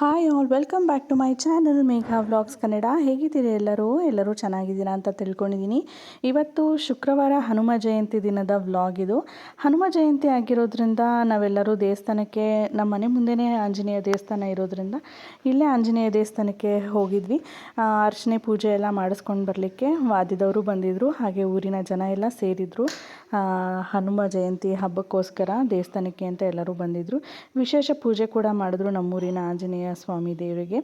Hi all welcome back to my channel Megha vlogs Kannada ಹೇಗಿದ್ದೀರಿ ಎಲ್ಲರೂ? ಎಲ್ಲರೂ ಚೆನ್ನಾಗಿದ್ದೀರಾ ಅಂತ ತಿಳ್ಕೊಂಡಿದ್ದೀನಿ. ಇವತ್ತು ಶುಕ್ರವಾರ ಹನುಮ ಜಯಂತಿ ದಿನದ ವ್ಲಾಗ್ ಇದು. ಹನುಮ ಜಯಂತಿ ಆಗಿರೋದ್ರಿಂದ ನಾವೆಲ್ಲರೂ ದೇವಸ್ಥಾನಕ್ಕೆ, ನಮ್ಮ ಮನೆ ಮುಂದೆನೇ ಆಂಜನೇಯ ದೇವಸ್ಥಾನ ಇರೋದ್ರಿಂದ ಇಲ್ಲೇ ಆಂಜನೇಯ ದೇವಸ್ಥಾನಕ್ಕೆ ಹೋಗಿದ್ವಿ. ಅರ್ಚನೆ ಪೂಜೆ ಎಲ್ಲ ಮಾಡಿಸ್ಕೊಂಡು ಬರಲಿಕ್ಕೆ ವಾದ್ಯದವರು ಬಂದಿದ್ದರು ಹಾಗೆ ಊರಿನ ಜನ ಎಲ್ಲ ಸೇರಿದರು. ಹನುಮ ಜಯಂತಿ ಹಬ್ಬಕ್ಕೋಸ್ಕರ ದೇವಸ್ಥಾನಕ್ಕೆ ಅಂತ ಎಲ್ಲರೂ ಬಂದಿದ್ದರು ವಿಶೇಷ ಪೂಜೆ ಕೂಡ ಮಾಡಿದ್ರು ನಮ್ಮೂರಿನ ಆಂಜನೇಯ ಸ್ವಾಮಿ ದೇವರಿಗೆ.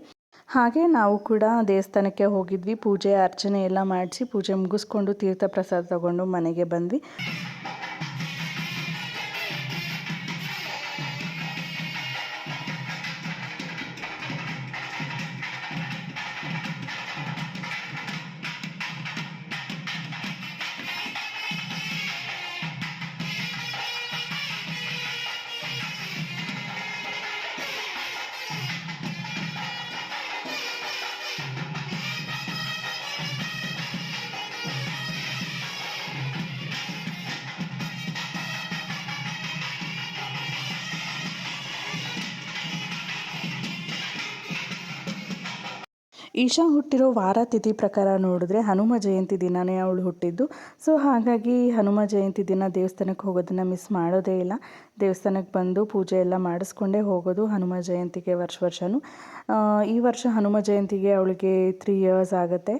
ಹಾಗೆ ನಾವು ಕೂಡ ದೇವಸ್ಥಾನಕ್ಕೆ ಹೋಗಿದ್ವಿ. ಪೂಜೆ, ಅರ್ಚನೆ ಎಲ್ಲ ಮಾಡಿಸಿ ಪೂಜೆ ಮುಗಿಸ್ಕೊಂಡು ತೀರ್ಥ ಪ್ರಸಾದ ತಗೊಂಡು ಮನೆಗೆ ಬಂದ್ವಿ. ಈಶಾ ಹುಟ್ಟಿರೋ ವಾರ ತಿಥಿ ಪ್ರಕಾರ ನೋಡಿದ್ರೆ ಹನುಮ ಜಯಂತಿ ದಿನನೇ ಅವಳು ಹುಟ್ಟಿದ್ದು. ಸೊ, ಹಾಗಾಗಿ ಹನುಮ ಜಯಂತಿ ದಿನ ದೇವಸ್ಥಾನಕ್ಕೆ ಹೋಗೋದನ್ನು ಮಿಸ್ ಮಾಡೋದೇ ಇಲ್ಲ. ದೇವಸ್ಥಾನಕ್ಕೆ ಬಂದು ಪೂಜೆ ಎಲ್ಲ ಮಾಡಿಸ್ಕೊಂಡೇ ಹೋಗೋದು ಹನುಮ ಜಯಂತಿಗೆ ವರ್ಷ ವರ್ಷವೂ ಈ ವರ್ಷ ಹನುಮ ಜಯಂತಿಗೆ ಅವಳಿಗೆ ತ್ರೀ ಇಯರ್ಸ್ ಆಗುತ್ತೆ.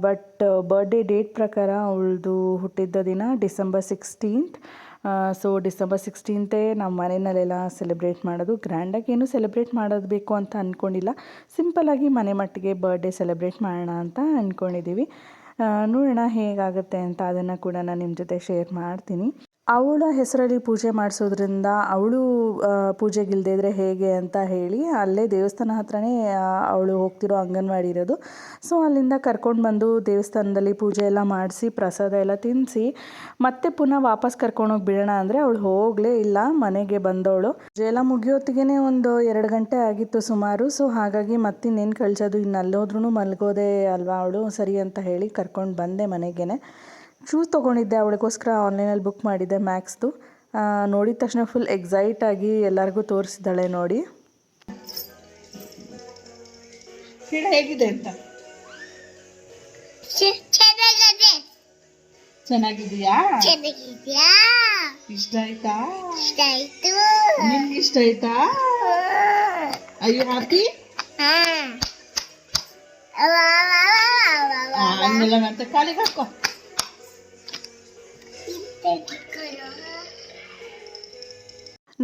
ಬಟ್ ಬರ್ಡೇ ಡೇಟ್ ಪ್ರಕಾರ ಅವಳದು ಹುಟ್ಟಿದ್ದ ದಿನ ಡಿಸೆಂಬರ್ ಸಿಕ್ಸ್ಟೀನ್ತ್ ಸೊ ಡಿಸೆಂಬರ್ ಸಿಕ್ಸ್ಟೀನ್ತೇ ನಮ್ಮ ಮನೆಯಲ್ಲೆಲ್ಲ ಸೆಲೆಬ್ರೇಟ್ ಮಾಡೋದು. ಗ್ರ್ಯಾಂಡಾಗಿ ಏನು ಸೆಲೆಬ್ರೇಟ್ ಮಾಡೋದು ಬೇಕು ಅಂತ ಅಂದ್ಕೊಂಡಿಲ್ಲ ಸಿಂಪಲ್ಲಾಗಿ ಮನೆ ಮಟ್ಟಿಗೆ ಬರ್ಡೇ ಸೆಲೆಬ್ರೇಟ್ ಮಾಡೋಣ ಅಂತ ಅಂದ್ಕೊಂಡಿದ್ದೀವಿ ನೋಡೋಣ ಹೇಗಾಗುತ್ತೆ ಅಂತ ಅದನ್ನು ಕೂಡ ನಾನು ನಿಮ್ಮ ಜೊತೆ ಶೇರ್ ಮಾಡ್ತೀನಿ. ಅವಳ ಹೆಸರಲ್ಲಿ ಪೂಜೆ ಮಾಡಿಸೋದ್ರಿಂದ ಅವಳು ಪೂಜೆಗಿಲ್ಲದೆ ಇದ್ರೆ ಹೇಗೆ ಅಂತ ಹೇಳಿ ಅಲ್ಲೇ ದೇವಸ್ಥಾನ ಹತ್ರನೇ ಅವಳು ಹೋಗ್ತಿರೋ ಅಂಗನವಾಡಿ ಇರೋದು. ಸೊ, ಅಲ್ಲಿಂದ ಕರ್ಕೊಂಡು ಬಂದು ದೇವಸ್ಥಾನದಲ್ಲಿ ಪೂಜೆ ಎಲ್ಲ ಮಾಡಿಸಿ, ಪ್ರಸಾದ ಎಲ್ಲ ತಿನ್ನಿಸಿ ಮತ್ತೆ ಪುನಃ ವಾಪಸ್ ಕರ್ಕೊಂಡೋಗಿ ಬಿಡೋಣ ಅಂದರೆ ಅವಳು ಹೋಗಲೇ ಇಲ್ಲ, ಮನೆಗೆ ಬಂದವಳು. ಪೂಜೆ ಎಲ್ಲ ಮುಗಿಯೋತ್ತಿಗೆ ಒಂದು ಎರಡು ಗಂಟೆ ಆಗಿತ್ತು ಸುಮಾರು. ಸೊ, ಹಾಗಾಗಿ ಮತ್ತಿನ್ನೇನು ಕಳಿಸೋದು ಇನ್ನು ಅಲ್ಲೋದ್ರೂ ಮಲಗೋದೆ ಅಲ್ವಾ ಅವಳು? ಸರಿ ಅಂತ ಹೇಳಿ ಕರ್ಕೊಂಡು ಬಂದೆ ಮನೆಗೇನೆ. ಶೂಸ್ ತೊಗೊಂಡಿದ್ದೆ ಅವಳಿಗೋಸ್ಕರ ಆನ್ಲೈನಲ್ಲಿ ಬುಕ್ ಮಾಡಿದ್ದೆ ಮ್ಯಾಕ್ಸ್ದು. ನೋಡಿದ ತಕ್ಷಣ ಫುಲ್ ಎಕ್ಸೈಟ್ ಆಗಿ ಎಲ್ಲರಿಗೂ ತೋರಿಸಿದ್ದಾಳೆ ನೋಡಿ. ಹೇಗಿದೆ ಅಂತ? ಚೆನ್ನಾಗದೆ. ಚೆನ್ನಾಗಿದೆಯಾ? ಇಷ್ಟ ಆಯ್ತಾ? ಇಷ್ಟ ಆಯ್ತು. ನಿಮ್ಗೆ ಇಷ್ಟ ಆಯ್ತಾ? ಅಯ್ಯೋ ಹಾಕಿ ಮತ್ತೆ ಕಾಲಿಗೆ ಹಾಕೋ.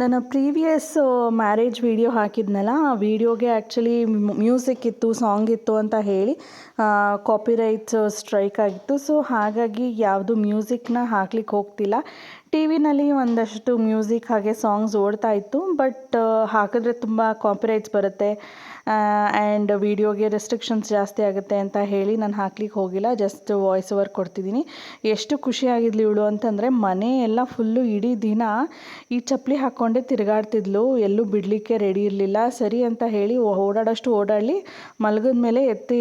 ನನ್ನ ಪ್ರೀವಿಯಸ್ ಮ್ಯಾರೇಜ್ ವಿಡಿಯೋ ಹಾಕಿದ್ನಲ್ಲ, ಆ ವಿಡಿಯೋಗೆ ಆ್ಯಕ್ಚುಲಿ ಮ್ಯೂಸಿಕ್ ಇತ್ತು ಸಾಂಗ್ ಇತ್ತು ಅಂತ ಹೇಳಿ ಕಾಪಿರೈಟ್ಸ್ ಸ್ಟ್ರೈಕ್ ಆಗಿತ್ತು. ಸೊ ಹಾಗಾಗಿ ಯಾವುದು ಮ್ಯೂಸಿಕ್ನ ಹಾಕ್ಲಿಕ್ಕೆ ಹೋಗ್ತಿಲ್ಲ. ಟಿ ವಿನಲ್ಲಿ ಒಂದಷ್ಟು ಮ್ಯೂಸಿಕ್ ಹಾಗೆ ಸಾಂಗ್ಸ್ ಓಡ್ತಾ ಇತ್ತು ಬಟ್ ಹಾಕಿದ್ರೆ ತುಂಬ ಕಾಪಿರೈಟ್ಸ್ ಬರುತ್ತೆ. ಆ್ಯಂಡ್ ವಿಡಿಯೋಗೆ ರೆಸ್ಟ್ರಿಕ್ಷನ್ಸ್ ಜಾಸ್ತಿ ಆಗುತ್ತೆ ಅಂತ ಹೇಳಿ ನಾನು ಹಾಕ್ಲಿಕ್ಕೆ ಹೋಗಿಲ್ಲ ಜಸ್ಟ್ ವಾಯ್ಸ್ ಓವರ್ ಕೊಡ್ತಿದ್ದೀನಿ ಎಷ್ಟು ಖುಷಿಯಾಗಿದ್ಲು ಇವಳು ಅಂತಂದರೆ ಮನೆ ಎಲ್ಲ ಫುಲ್ಲು ಇಡೀ ದಿನ ಈ ಚಪ್ಪಲಿ ಹಾಕ್ಕೊಂಡೇ ತಿರುಗಾಡ್ತಿದ್ಲು, ಎಲ್ಲೂ ಬಿಡಲಿಕ್ಕೆ ರೆಡಿ ಇರಲಿಲ್ಲ. ಸರಿ ಅಂತ ಹೇಳಿ ಓಡಾಡೋಷ್ಟು ಓಡಾಡಲಿ, ಮಲಗಿದ ಮೇಲೆ ಎತ್ತಿ,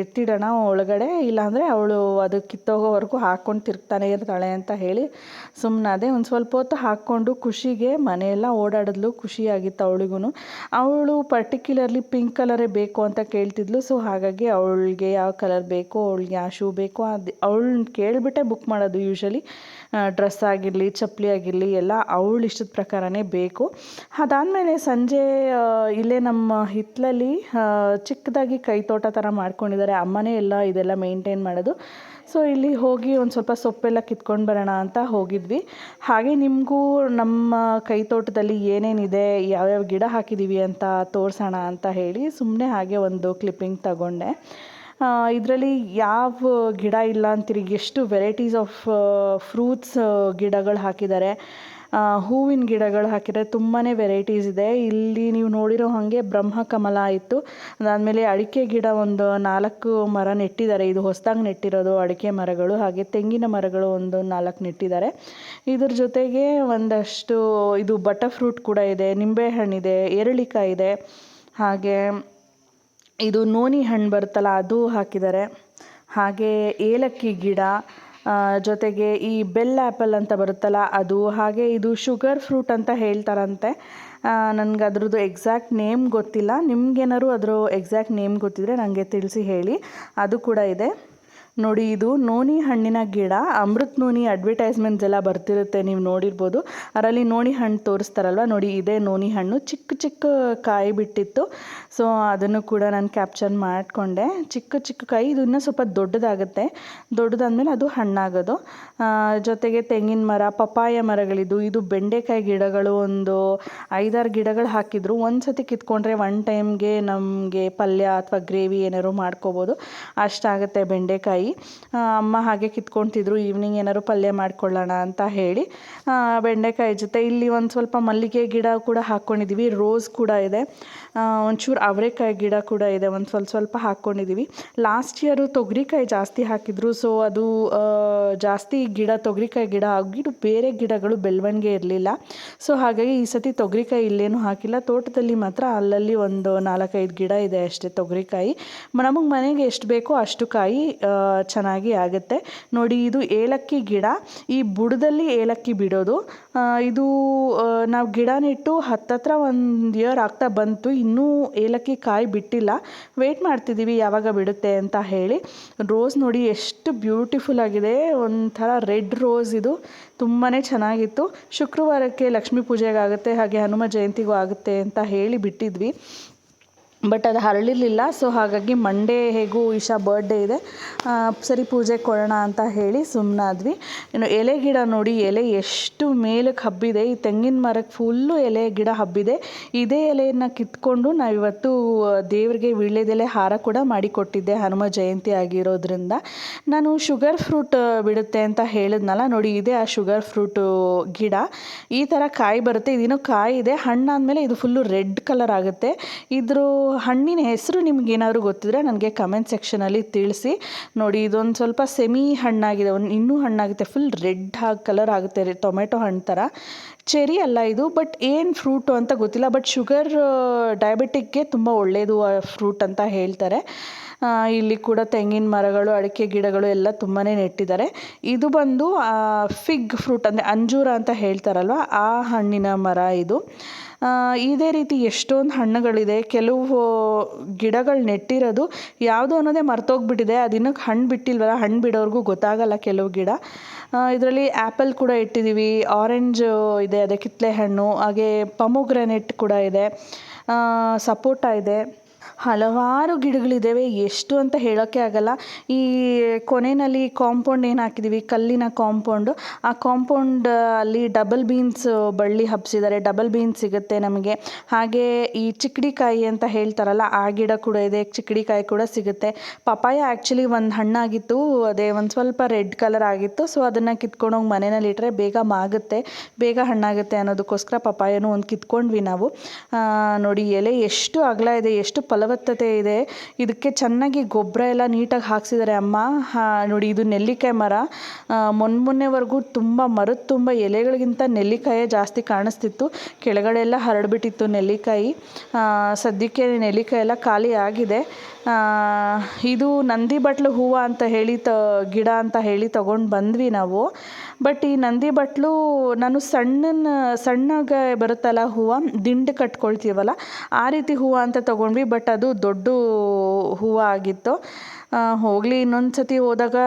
ಎತ್ತಿಡೋಣ ಒಳಗಡೆ, ಇಲ್ಲಾಂದರೆ ಅವಳು ಅದು ಕಿತ್ತೋಗೋವರೆಗೂ ಹಾಕ್ಕೊಂಡು ತಿರುಗ್ತಾನೆ ಇರ್ತಾಳೆ ಅಂತ ಹೇಳಿ ಸುಮ್ಮನಾದೆ ಒಂದು ಸ್ವಲ್ಪ ಹೊತ್ತು ಹಾಕ್ಕೊಂಡು ಖುಷಿಗೆ ಮನೆಯೆಲ್ಲ ಓಡಾಡಿದ್ಲು, ಖುಷಿಯಾಗಿತ್ತು ಅವಳಿಗೂ ಅವಳು ಪರ್ಟಿಕ್ಯುಲರ್ಲಿ ಪಿಂಕ್ ಕಲರೇ ಬೇಕು ಅಂತ ಕೇಳ್ತಿದ್ಲು. ಸೊ ಹಾಗಾಗಿ ಅವಳಿಗೆ ಯಾವ ಕಲರ್ ಬೇಕು, ಅವಳಿಗೆ ಯಾವ ಶೂ ಬೇಕು, ಅದು ಅವಳನ್ನ ಕೇಳಿಬಿಟ್ಟೆ ಬುಕ್ ಮಾಡೋದು ಯೂಶ್ವಲಿ ಡ್ರೆಸ್ ಆಗಿರಲಿ, ಚಪ್ಪಲಿ ಆಗಿರಲಿ, ಎಲ್ಲ ಅವಳು ಇಷ್ಟದ ಪ್ರಕಾರನೇ ಬೇಕು. ಅದಾದಮೇಲೆ ಸಂಜೆ ಇಲ್ಲೇ ನಮ್ಮ ಹಿತ್ತಲಲ್ಲಿ ಚಿಕ್ಕದಾಗಿ ಕೈ ತೋಟ ಥರ ಮಾಡ್ಕೊಂಡಿದ್ದಾರೆ. ಅಮ್ಮನೇ ಎಲ್ಲ ಇದೆಲ್ಲ ಮೇಂಟೈನ್ ಮಾಡೋದು. ಸೊ ಇಲ್ಲಿ ಹೋಗಿ ಒಂದು ಸ್ವಲ್ಪ ಸೊಪ್ಪೆಲ್ಲ ಕಿತ್ಕೊಂಡು ಬರೋಣ ಅಂತ ಹೋಗಿದ್ವಿ. ಹಾಗೆ ನಿಮಗೂ ನಮ್ಮ ಕೈ ತೋಟದಲ್ಲಿ ಏನೇನಿದೆ, ಯಾವ್ಯಾವ ಗಿಡ ಹಾಕಿದ್ದೀವಿ ಅಂತ ತೋರಿಸೋಣ ಅಂತ ಹೇಳಿ ಸುಮ್ಮನೆ ಹಾಗೆ ಒಂದು ಕ್ಲಿಪ್ಪಿಂಗ್ ತಗೊಂಡೆ. ಇದರಲ್ಲಿ ಯಾವ ಗಿಡ ಇಲ್ಲ ಅಂತೀರಿ? ಎಷ್ಟು ವೆರೈಟೀಸ್ ಆಫ್ ಫ್ರೂಟ್ಸ್ ಗಿಡಗಳು ಹಾಕಿದ್ದಾರೆ. ಹೂವಿನ ಗಿಡಗಳು ಹಾಕಿದ್ದಾರೆ ತುಂಬಾ ವೆರೈಟೀಸ್ ಇದೆ. ಇಲ್ಲಿ ನೀವು ನೋಡಿರೋ ಹಾಗೆ ಬ್ರಹ್ಮ ಕಮಲ ಇತ್ತು. ಅದಾದಮೇಲೆ ಅಡಿಕೆ ಗಿಡ ಒಂದು ನಾಲ್ಕು ಮರ ನೆಟ್ಟಿದ್ದಾರೆ. ಇದು ಹೊಸದಾಗಿ ನೆಟ್ಟಿರೋದು ಅಡಿಕೆ ಮರಗಳು, ಹಾಗೆ ತೆಂಗಿನ ಮರಗಳು ಒಂದು ನಾಲ್ಕು ನೆಟ್ಟಿದ್ದಾರೆ. ಇದ್ರ ಜೊತೆಗೆ ಒಂದಷ್ಟು, ಇದು ಬಟರ್ ಫ್ರೂಟ್ ಕೂಡ ಇದೆ, ನಿಂಬೆಹಣ್ಣಿದೆ, ಏರಳಿಕಾಯಿ ಇದೆ, ಹಾಗೆ ಇದು ನೋನಿ ಹಣ್ಣು ಬರುತ್ತಲ್ಲ, ಅದು ಹಾಕಿದ್ದಾರೆ ಹಾಗೆ ಏಲಕ್ಕಿ ಗಿಡ ಜೊತೆಗೆ ಈ ಬೆಲ್ ಆ್ಯಪಲ್ ಅಂತ ಬರುತ್ತಲ್ಲ, ಅದು. ಹಾಗೆ ಇದು ಶುಗರ್ ಫ್ರೂಟ್ ಅಂತ ಹೇಳ್ತಾರಂತೆ. ನನಗೆ ಅದ್ರದ್ದು ಎಕ್ಸಾಕ್ಟ್ ನೇಮ್ ಗೊತ್ತಿಲ್ಲ. ನಿಮ್ಗೇನಾದ್ರು ಅದರ ಎಕ್ಸಾಕ್ಟ್ ನೇಮ್ ಗೊತ್ತಿದ್ರೆ ನನಗೆ ತಿಳಿಸಿ ಹೇಳಿ. ಅದು ಕೂಡ ಇದೆ. ನೋಡಿ, ಇದು ನೋನಿ ಹಣ್ಣಿನ ಗಿಡ. ಅಮೃತ್ ನೋನಿ ಅಡ್ವರ್ಟೈಸ್ಮೆಂಟ್ಸ್ ಎಲ್ಲ ಬರ್ತಿರುತ್ತೆ, ನೀವು ನೋಡಿರ್ಬೋದು. ಅದರಲ್ಲಿ ನೋನಿ ಹಣ್ಣು ತೋರಿಸ್ತಾರಲ್ವ? ನೋಡಿ, ಇದೇ ನೋನಿ ಹಣ್ಣು. ಚಿಕ್ಕ ಚಿಕ್ಕ ಕಾಯಿ ಬಿಟ್ಟಿತ್ತು. ಸೊ ಅದನ್ನು ಕೂಡ ನಾನು ಕ್ಯಾಪ್ಚರ್ ಮಾಡಿಕೊಂಡೆ. ಚಿಕ್ಕ ಚಿಕ್ಕ ಕಾಯಿ, ಇದು ಇನ್ನೂ ಸ್ವಲ್ಪ ದೊಡ್ಡದಾಗುತ್ತೆ. ದೊಡ್ಡದಾದ್ಮೇಲೆ ಅದು ಹಣ್ಣಾಗೋದು. ಜೊತೆಗೆ ತೆಂಗಿನ ಮರ ಪಪಾಯ ಮರಗಳಿದ್ದು, ಇದು ಬೆಂಡೆಕಾಯಿ ಗಿಡಗಳು ಒಂದು ಐದಾರು ಗಿಡಗಳು ಹಾಕಿದ್ರು. ಒಂದು ಸತಿ ಕಿತ್ಕೊಂಡ್ರೆ ಒನ್ ಟೈಮ್ಗೆ ನಮಗೆ ಪಲ್ಯ ಅಥವಾ ಗ್ರೇವಿ ಏನಾದ್ರು ಮಾಡ್ಕೋಬೋದು. ಅಷ್ಟಾಗುತ್ತೆ ಬೆಂಡೆಕಾಯಿ. ಆ, ಅಮ್ಮ ಹಾಗೆ ಕಿತ್ಕೊತಿದ್ರು ಈವ್ನಿಂಗ್ ಏನಾದ್ರು ಪಲ್ಯ ಮಾಡ್ಕೊಳ್ಳೋಣ ಅಂತ ಹೇಳಿ ಬೆಂಡೆಕಾಯಿ ಜೊತೆ ಇಲ್ಲಿ ಒಂದು ಸ್ವಲ್ಪ ಮಲ್ಲಿಗೆ ಗಿಡ ಕೂಡ ಹಾಕ್ಕೊಂಡಿದ್ದೀವಿ ರೋಸ್ ಕೂಡ ಇದೆ. ಒಂಚೂರು ಅವರೆಕಾಯಿ ಗಿಡ ಕೂಡ ಇದೆ, ಒಂದು ಸ್ವಲ್ಪ ಸ್ವಲ್ಪ ಹಾಕ್ಕೊಂಡಿದ್ದೀವಿ ಲಾಸ್ಟ್ ಇಯರು ತೊಗರಿಕಾಯಿ ಜಾಸ್ತಿ ಹಾಕಿದ್ರು ಸೊ ಅದು ಜಾಸ್ತಿ ಗಿಡ, ತೊಗರಿಕಾಯಿ ಗಿಡ ಆಗಿಬಿಟ್ಟು ಬೇರೆ ಗಿಡಗಳು ಬೆಳವಣಿಗೆ ಇರಲಿಲ್ಲ. ಸೊ ಹಾಗಾಗಿ ಈ ಸತಿ ತೊಗರಿಕಾಯಿ ಇಲ್ಲೇನು ಹಾಕಿಲ್ಲ. ತೋಟದಲ್ಲಿ ಮಾತ್ರ ಅಲ್ಲಲ್ಲಿ ಒಂದು ನಾಲ್ಕೈದು ಗಿಡ ಇದೆ ಅಷ್ಟೇ ತೊಗರಿಕಾಯಿ. ನಮಗೆ ಮನೆಗೆ ಎಷ್ಟು ಬೇಕೋ ಅಷ್ಟು ಕಾಯಿ ಚೆನ್ನಾಗಿ ಆಗುತ್ತೆ. ನೋಡಿ, ಇದು ಏಲಕ್ಕಿ ಗಿಡ. ಈ ಬುಡದಲ್ಲಿ ಏಲಕ್ಕಿ ಬಿಡೋದು. ಇದು ನಾವು ಗಿಡ ನೆಟ್ಟು ಹತ್ತತ್ರ ಒಂದು ಇಯರ್ ಆಗ್ತಾ ಬಂತು. ಇನ್ನೂ ಏಲಕ್ಕಿ ಕಾಯಿ ಬಿಟ್ಟಿಲ್ಲ. ವೆಯ್ಟ್ ಮಾಡ್ತಿದ್ದೀವಿ ಯಾವಾಗ ಬಿಡುತ್ತೆ ಅಂತ ಹೇಳಿ. ರೋಸ್ ನೋಡಿ ಎಷ್ಟು ಬ್ಯೂಟಿಫುಲ್ ಆಗಿದೆ. ಒಂಥರ ರೆಡ್ ರೋಸ್ ಇದು. ತುಂಬಾ ಚೆನ್ನಾಗಿತ್ತು. ಶುಕ್ರವಾರಕ್ಕೆ ಲಕ್ಷ್ಮೀ ಪೂಜೆಗಾಗುತ್ತೆ, ಹಾಗೆ ಹನುಮ ಜಯಂತಿಗೂ ಆಗುತ್ತೆ ಅಂತ ಹೇಳಿ ಬಿಟ್ಟಿದ್ವಿ. ಬಟ್ ಅದು ಹರಳಿರಲಿಲ್ಲ. ಸೊ ಹಾಗಾಗಿ ಮಂಡೇ ಹೇಗೂ ಇಶಾ ಬರ್ಡೇ ಇದೆ. ಸರಿ ಪೂಜೆ ಕೊಡೋಣ ಅಂತ ಹೇಳಿ ಸುಮ್ಮನಾದ್ವಿ ಇನ್ನು ಎಲೆ ಗಿಡ ನೋಡಿ, ಎಲೆ ಎಷ್ಟು ಮೇಲಕ್ಕೆ ಹಬ್ಬಿದೆ. ಈ ತೆಂಗಿನ ಮರಕ್ಕೆ ಫುಲ್ಲು ಎಲೆ ಗಿಡ ಹಬ್ಬಿದೆ. ಇದೇ ಎಲೆಯನ್ನು ಕಿತ್ಕೊಂಡು ನಾವಿವತ್ತು ದೇವರಿಗೆ ವೀಳ್ಯದೆಲೆ ಹಾರ ಕೂಡ ಮಾಡಿಕೊಟ್ಟಿದ್ದೆ ಹನುಮ ಜಯಂತಿ ಆಗಿರೋದ್ರಿಂದ. ನಾನು ಶುಗರ್ ಫ್ರೂಟ್ ಬಿಡುತ್ತೆ ಅಂತ ಹೇಳಿದ್ನಲ್ಲ, ನೋಡಿ ಇದೆ ಆ ಶುಗರ್ ಫ್ರೂಟು ಗಿಡ. ಈ ಥರ ಕಾಯಿ ಬರುತ್ತೆ. ಇದಿನ್ನೂ ಕಾಯಿ ಇದೆ. ಹಣ್ಣಾದಮೇಲೆ ಇದು ಫುಲ್ಲು ರೆಡ್ ಕಲರ್ ಆಗುತ್ತೆ. ಇದ್ರ ಹಣ್ಣಿನ ಹೆಸರು ನಿಮಗೇನಾದರೂ ಗೊತ್ತಿದ್ರೆ ನನಗೆ ಕಮೆಂಟ್ ಸೆಕ್ಷನಲ್ಲಿ ತಿಳಿಸಿ. ನೋಡಿ, ಇದೊಂದು ಸ್ವಲ್ಪ ಸೆಮಿ ಹಣ್ಣಾಗಿದೆ. ಒಂದು ಇನ್ನೂ ಹಣ್ಣಾಗುತ್ತೆ. ಫುಲ್ ರೆಡ್ ಆಗಿ ಕಲರ್ ಆಗುತ್ತೆ. ಟೊಮೆಟೊ ಹಣ್ಣು ಥರ ಚೆರಿ ಅಲ್ಲ ಇದು ಬಟ್ ಏನು ಫ್ರೂಟು ಅಂತ ಗೊತ್ತಿಲ್ಲ. ಬಟ್ ಶುಗರ್ ಡಯಾಬಿಟಿಕ್ಗೆ ತುಂಬ ಒಳ್ಳೆಯದು ಫ್ರೂಟ್ ಅಂತ ಹೇಳ್ತಾರೆ. ಇಲ್ಲಿ ಕೂಡ ತೆಂಗಿನ ಮರಗಳು, ಅಡಿಕೆ ಗಿಡಗಳು ಎಲ್ಲ ತುಂಬಾ ನೆಟ್ಟಿದ್ದಾರೆ. ಇದು ಬಂದು ಫಿಗ್ ಫ್ರೂಟ್ ಅಂದರೆ ಅಂಜೂರ ಅಂತ ಹೇಳ್ತಾರಲ್ವ? ಆ ಹಣ್ಣಿನ ಮರ ಇದು. ಇದೇ ರೀತಿ ಎಷ್ಟೊಂದು ಹಣ್ಣುಗಳಿದೆ. ಕೆಲವು ಗಿಡಗಳು ನೆಟ್ಟಿರೋದು ಯಾವುದು ಅನ್ನೋದೇ ಮರ್ತೋಗ್ಬಿಟ್ಟಿದೆ. ಅದಿನ್ನೂ ಹಣ್ಣು ಬಿಟ್ಟಿಲ್ವಲ್ಲ, ಹಣ್ಣು ಬಿಡೋರ್ಗೂ ಗೊತ್ತಾಗಲ್ಲ ಕೆಲವು ಗಿಡ. ಇದರಲ್ಲಿ ಆ್ಯಪಲ್ ಕೂಡ ಇಟ್ಟಿದ್ದೀವಿ ಆರೆಂಜ್ ಇದೆ, ಅದೇ ಕಿತ್ತಳೆ ಹಣ್ಣು, ಹಾಗೆ ಪಮೋಗ್ರೆನೆಟ್ ಕೂಡ ಇದೆ ಸಪೋಟ ಇದೆ. ಹಲವಾರು ಗಿಡಗಳಿದ್ದಾವೆ ಎಷ್ಟು ಅಂತ ಹೇಳೋಕ್ಕೆ ಆಗಲ್ಲ. ಈ ಕೊನೆಯಲ್ಲಿ ಕಾಂಪೌಂಡ್ ಏನು ಹಾಕಿದ್ದೀವಿ ಕಲ್ಲಿನ ಕಾಂಪೌಂಡು. ಆ ಕಾಂಪೌಂಡ್ ಅಲ್ಲಿ ಡಬಲ್ ಬೀನ್ಸ್ ಬಳ್ಳಿ ಹಬ್ಸಿದ್ದಾರೆ. ಡಬಲ್ ಬೀನ್ಸ್ ಸಿಗುತ್ತೆ ನಮಗೆ. ಹಾಗೆ ಈ ಚಿಕ್ಕಡಿಕಾಯಿ ಅಂತ ಹೇಳ್ತಾರಲ್ಲ, ಆ ಗಿಡ ಕೂಡ ಇದೆ. ಚಿಕ್ಕಡಿಕಾಯಿ ಕೂಡ ಸಿಗುತ್ತೆ. ಪಪಾಯ ಆ್ಯಕ್ಚುಲಿ ಒಂದು ಹಣ್ಣಾಗಿತ್ತು ಅದೇ ಒಂದು ಸ್ವಲ್ಪ ರೆಡ್ ಕಲರ್ ಆಗಿತ್ತು. ಸೊ ಅದನ್ನು ಕಿತ್ಕೊಂಡೋಗಿ ಮನೆಯಲ್ಲಿ ಇಟ್ಟರೆ ಬೇಗ ಮಾಗುತ್ತೆ. ಬೇಗ ಹಣ್ಣಾಗುತ್ತೆ ಅನ್ನೋದಕ್ಕೋಸ್ಕರ ಪಪಾಯನೂ ಒಂದು ಕಿತ್ಕೊಂಡ್ವಿ ನಾವು. ನೋಡಿ ಎಲೆ ಎಷ್ಟು ಅಗಲ ಇದೆ, ಎಷ್ಟು ಫಲವತ್ತತೆ ಇದೆ. ಇದಕ್ಕೆ ಚೆನ್ನಾಗಿ ಗೊಬ್ಬರ ಎಲ್ಲ ನೀಟಾಗಿ ಹಾಕ್ಸಿದ್ದಾರೆ ಅಮ್ಮ. ನೋಡಿ, ಇದು ನೆಲ್ಲಿಕಾಯಿ ಮರ. ಮೊನ್ನೆ ಮೊನ್ನೆವರೆಗೂ ತುಂಬ ಮರದ ತುಂಬ ಎಲೆಗಳಿಗಿಂತ ನೆಲ್ಲಿಕಾಯೇ ಜಾಸ್ತಿ ಕಾಣಿಸ್ತಿತ್ತು. ಕೆಳಗಡೆ ಎಲ್ಲ ಹರಡ್ಬಿಟ್ಟಿತ್ತು ನೆಲ್ಲಿಕಾಯಿ. ಸದ್ಯಕ್ಕೆ ನೆಲ್ಲಿಕಾಯಿ ಎಲ್ಲ ಖಾಲಿ ಆಗಿದೆ. ಇದು ನಂದಿ ಬಟ್ಲು ಹೂವು ಅಂತ ಹೇಳಿ ತ, ಗಿಡ ಅಂತ ಹೇಳಿ ತಗೊಂಡು ಬಂದ್ವಿ ನಾವು. ಬಟ್ ಈ ನಂದಿ ಬಟ್ಲು ನಾನು ಸಣ್ಣನ, ಸಣ್ಣಗೆ ಬರುತ್ತಲ್ಲ ಹೂವು, ದಿಂಡು ಕಟ್ಕೊಳ್ತೀವಲ್ಲ, ಆ ರೀತಿ ಹೂವು ಅಂತ ತಗೊಂಡ್ವಿ. ಬಟ್ ಅದು ದೊಡ್ಡ ಹೂವು ಆಗಿತ್ತು. ಹೋಗಲಿ ಇನ್ನೊಂದು ಸತಿ ಹೋದಾಗ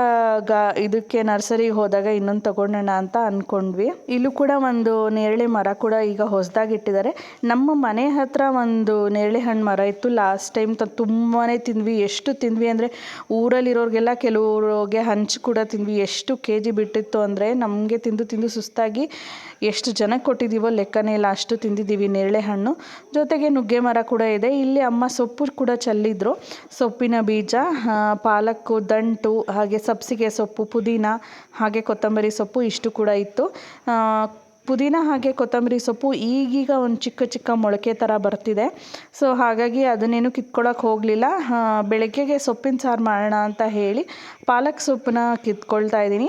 ಗ, ಇದಕ್ಕೆ ನರ್ಸರಿಗೆ ಹೋದಾಗ ಇನ್ನೊಂದು ತಗೊಳ್ಳೋಣ ಅಂತ ಅಂದ್ಕೊಂಡ್ವಿ ಇಲ್ಲೂ ಕೂಡ ಒಂದು ನೇರಳೆ ಮರ ಕೂಡ ಈಗ ಹೊಸದಾಗಿ ಇಟ್ಟಿದ್ದಾರೆ ನಮ್ಮ ಮನೆ ಹತ್ರ ಒಂದು ನೇರಳೆ ಹಣ್ಣು ಮರ ಇತ್ತು. ಲಾಸ್ಟ್ ಟೈಮ್ ತ ತುಂಬಾ ತಿಂದ್ವಿ. ಎಷ್ಟು ತಿಂದ್ವಿ ಅಂದರೆ ಊರಲ್ಲಿರೋರಿಗೆಲ್ಲ ಕೆಲವ್ರಿಗೆ ಹಂಚು ಕೂಡ ತಿಂದ್ವಿ. ಎಷ್ಟು ಕೆ ಜಿ ಬಿಟ್ಟಿತ್ತು ಅಂದರೆ ನಮಗೆ ತಿಂದು ತಿಂದು ಸುಸ್ತಾಗಿ ಎಷ್ಟು ಜನಕ್ಕೆ ಕೊಟ್ಟಿದ್ದೀವೋ ಲೆಕ್ಕನೇ ಇಲ್ಲ. ಅಷ್ಟು ತಿಂದಿದ್ದೀವಿ ನೇರಳೆ ಹಣ್ಣು. ಜೊತೆಗೆ ನುಗ್ಗೆ ಮರ ಕೂಡ ಇದೆ. ಇಲ್ಲಿ ಅಮ್ಮ ಸೊಪ್ಪು ಕೂಡ ಚೆಲ್ಲಿದ್ರು. ಸೊಪ್ಪಿನ ಬೀಜ ಪಾಲಕ್ಕು ದಂಟು ಹಾಗೆ ಸಬ್ಸಿಗೆ ಸೊಪ್ಪು ಪುದೀನ ಹಾಗೆ ಕೊತ್ತಂಬರಿ ಸೊಪ್ಪು ಇಷ್ಟು ಕೂಡ ಇತ್ತು. ಪುದೀನ ಹಾಗೆ ಕೊತ್ತಂಬರಿ ಸೊಪ್ಪು ಈಗೀಗ ಒಂದು ಚಿಕ್ಕ ಚಿಕ್ಕ ಮೊಳಕೆ ಥರ ಬರ್ತಿದೆ. ಸೊ ಹಾಗಾಗಿ ಅದನ್ನೇನು ಕಿತ್ಕೊಳ್ಳೋಕೆ ಹೋಗಲಿಲ್ಲ. ಬೆಳಗ್ಗೆಗೆ ಸೊಪ್ಪಿನ ಸಾರು ಮಾಡೋಣ ಅಂತ ಹೇಳಿ ಪಾಲಕ್ ಸೊಪ್ಪನ್ನ ಕಿತ್ಕೊಳ್ತಾ ಇದ್ದೀನಿ.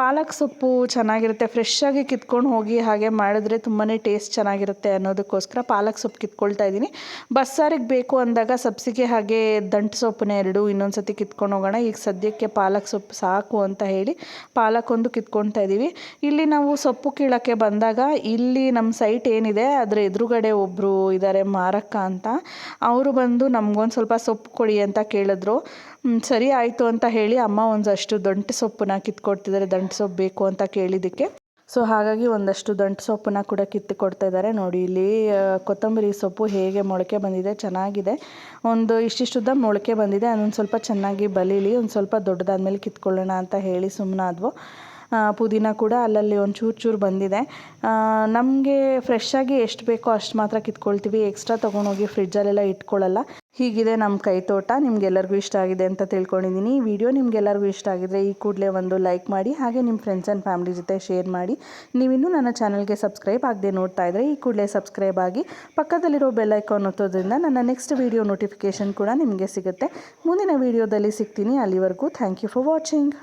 ಪಾಲಕ್ ಸೊಪ್ಪು ಚೆನ್ನಾಗಿರುತ್ತೆ. ಫ್ರೆಶ್ ಆಗಿ ಕಿತ್ಕೊಂಡು ಹೋಗಿ ಹಾಗೆ ಮಾಡಿದ್ರೆ ತುಂಬಾ ಟೇಸ್ಟ್ ಚೆನ್ನಾಗಿರುತ್ತೆ ಅನ್ನೋದಕ್ಕೋಸ್ಕರ ಪಾಲಕ್ ಸೊಪ್ಪು ಕಿತ್ಕೊಳ್ತಾ ಇದ್ದೀನಿ. ಬಸ್ಸಾರಿಗೆ ಬೇಕು ಅಂದಾಗ ಸಬ್ಸಿಗೆ ಹಾಗೆ ದಂಟು ಸೊಪ್ಪನ್ನ ಎರಡು ಇನ್ನೊಂದು ಸತಿ ಕಿತ್ಕೊಂಡು ಹೋಗೋಣ. ಈಗ ಸದ್ಯಕ್ಕೆ ಪಾಲಕ್ ಸೊಪ್ಪು ಸಾಕು ಅಂತ ಹೇಳಿ ಪಾಲಕ್ ಒಂದು ಕಿತ್ಕೊಳ್ತಾ ಇದ್ದೀವಿ. ಇಲ್ಲಿ ನಾವು ಸೊಪ್ಪು ಕೀಳೋಕ್ಕೆ ಬಂದಾಗ ಬಂದಾಗ ಇಲ್ಲಿ ನಮ್ಮ ಸೈಟ್ ಏನಿದೆ, ಅದರ ಎದುರುಗಡೆ ಒಬ್ಬರು ಇದ್ದಾರೆ ಮಾರಕ್ಕ ಅಂತ. ಅವರು ಬಂದು ನಮಗೊಂದು ಸ್ವಲ್ಪ ಸೊಪ್ಪು ಕೊಡಿ ಅಂತ ಕೇಳಿದ್ರು. ಸರಿ ಆಯಿತು ಅಂತ ಹೇಳಿ ಅಮ್ಮ ಒಂದಷ್ಟು ದಂಟು ಸೊಪ್ಪನ್ನ ಕಿತ್ಕೊಡ್ತಿದ್ದಾರೆ ದಂಟು ಸೊಪ್ಪು ಬೇಕು ಅಂತ ಕೇಳಿದ್ದಕ್ಕೆ ಸೊ, ಹಾಗಾಗಿ ಒಂದಷ್ಟು ದಂಟು ಸೊಪ್ಪನ್ನ ಕೂಡ ಕಿತ್ತು ಕೊಡ್ತಾ ಇದ್ದಾರೆ ನೋಡಿ, ಇಲ್ಲಿ ಕೊತ್ತಂಬರಿ ಸೊಪ್ಪು ಹೇಗೆ ಮೊಳಕೆ ಬಂದಿದೆ, ಚೆನ್ನಾಗಿದೆ. ಒಂದು ಇಷ್ಟಿಷ್ಟುದ್ದ ಮೊಳಕೆ ಬಂದಿದೆ, ಅದೊಂದು ಸ್ವಲ್ಪ ಚೆನ್ನಾಗಿ ಬಲೀಲಿ, ಒಂದು ಸ್ವಲ್ಪ ದೊಡ್ಡದಾದ್ಮೇಲೆ ಕಿತ್ಕೊಳ್ಳೋಣ ಅಂತ ಹೇಳಿ ಸುಮ್ಮನಾದ್ವು ಪುದೀನ ಕೂಡ ಅಲ್ಲಲ್ಲಿ ಒಂದು ಚೂರು ಚೂರು ಬಂದಿದೆ. ನಮಗೆ ಫ್ರೆಶ್ಶಾಗಿ ಎಷ್ಟು ಬೇಕೋ ಅಷ್ಟು ಮಾತ್ರ ಕಿತ್ಕೊಳ್ತೀವಿ. ಎಕ್ಸ್ಟ್ರಾ ತೊಗೊಂಡೋಗಿ ಫ್ರಿಜ್ಜಲ್ಲೆಲ್ಲ ಇಟ್ಕೊಳ್ಳಲ್ಲ. ಹೀಗಿದೆ ನಮ್ಮ ಕೈ ತೋಟ ನಿಮ್ಗೆಲ್ಲರಿಗೂ ಇಷ್ಟ ಆಗಿದೆ ಅಂತ ತಿಳ್ಕೊಂಡಿದ್ದೀನಿ ಈ ವಿಡಿಯೋ ನಿಮ್ಗೆಲ್ಲರಿಗೂ ಇಷ್ಟ ಆಗಿದ್ರೆ ಈ ಕೂಡಲೇ ಒಂದು ಲೈಕ್ ಮಾಡಿ, ಹಾಗೆ ನಿಮ್ಮ ಫ್ರೆಂಡ್ಸ್ ಆ್ಯಂಡ್ ಫ್ಯಾಮಿಲಿ ಜೊತೆ ಶೇರ್ ಮಾಡಿ. ನೀವಿನ್ನೂ ನನ್ನ ಚಾನಲ್ಗೆ ಸಬ್ಸ್ಕ್ರೈಬ್ ಆಗದೆ ನೋಡ್ತಾ ಇದ್ದರೆ ಈ ಕೂಡಲೇ ಸಬ್ಸ್ಕ್ರೈಬ್ ಆಗಿ ಪಕ್ಕದಲ್ಲಿರೋ ಬೆಲ್ ಐಕಾನ್ ಒತ್ತೋದ್ರಿಂದ ನನ್ನ ನೆಕ್ಸ್ಟ್ ವಿಡಿಯೋ ನೋಟಿಫಿಕೇಷನ್ ಕೂಡ ನಿಮಗೆ ಸಿಗುತ್ತೆ. ಮುಂದಿನ ವಿಡಿಯೋದಲ್ಲಿ ಸಿಗ್ತೀನಿ. ಅಲ್ಲಿವರೆಗೂ ಥ್ಯಾಂಕ್ ಯು ಫಾರ್ ವಾಚಿಂಗ್